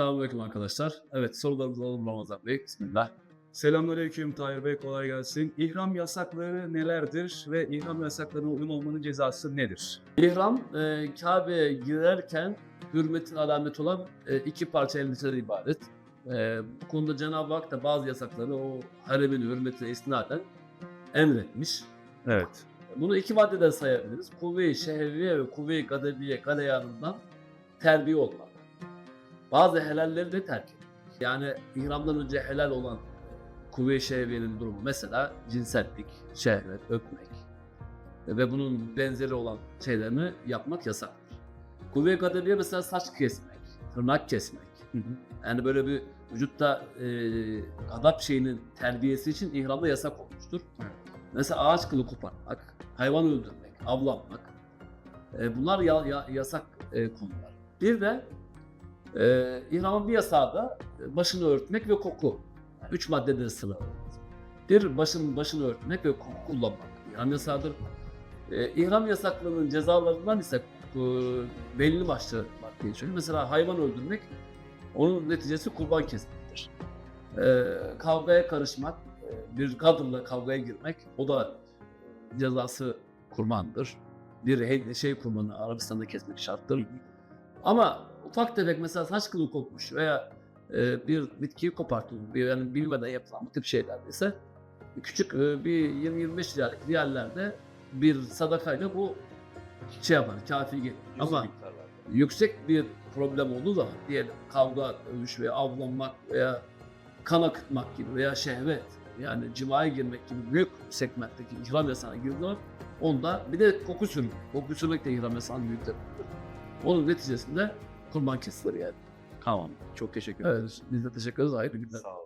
Selamünaleyküm arkadaşlar. Evet sorularımızı alalım Ramazan Bey. Bismillah. Selamünaleyküm Tahir Bey kolay gelsin. İhram yasakları nelerdir ve ihram yasaklarına uymamanın cezası nedir? İhram e, Kabe'ye girerken hürmetin alameti olan e, iki parça elbiseden ibaret. E, bu konuda Cenab-ı Hak da bazı yasakları o haremin hürmetine istinaden emretmiş. Evet. Bunu iki maddeden sayabiliriz. Kuvve-i şehviye ve kuvve-i gadebiye galeyanından terbiye olmak. Bazı helalleri de terk etmek. Yani ihramdan önce helal olan kuvve-i şehviyenin durumu mesela cinsellik, şehvet, öpmek ve bunun benzeri olan şeylerini yapmak yasaktır. Kuvve-i mesela saç kesmek, tırnak kesmek. Yani böyle bir vücutta e, gadap şeyinin terbiyesi için ihramda yasak olmuştur. Mesela ağaç kılı koparmak, hayvan öldürmek, avlanmak. E, bunlar ya- ya- yasak e, konular. Bir de e, ihramın bir yasağı da e, başını örtmek ve koku. Yani üç maddede sıraladı. Bir, başın başını örtmek ve koku kullanmak. İhram yasağıdır. E, ihram yasaklarının cezalarından ise e, belli başlı madde geçiyor. Mesela hayvan öldürmek onun neticesi kurban kesmektir. E, kavgaya karışmak, e, bir kadınla kavgaya girmek o da cezası kurbandır. Bir şey kurbanı Arabistan'da kesmek şarttır. Ama ufak tefek mesela saç kılı kopmuş veya e, bir bitkiyi kopartılmış, bir yani bilmeden yapılan bu tip şeyler ise küçük e, bir 20-25 liralık riyallerde bir sadakayla bu şey yapar, kafi gelir. Ama yüksek bir problem olduğu zaman diyelim kavga, dövüş veya avlanmak veya kan akıtmak gibi veya şehvet yani cimaya girmek gibi büyük segmentteki ihram yasağına girdiler. Onda bir de koku sürmek. Koku sürmek de ihram yasağının büyük tarafıdır. Onun neticesinde kurban kesilir yani. Tamam. Çok teşekkür Evet, biz de teşekkür ederiz. Hayırlı günler. Sağ olun.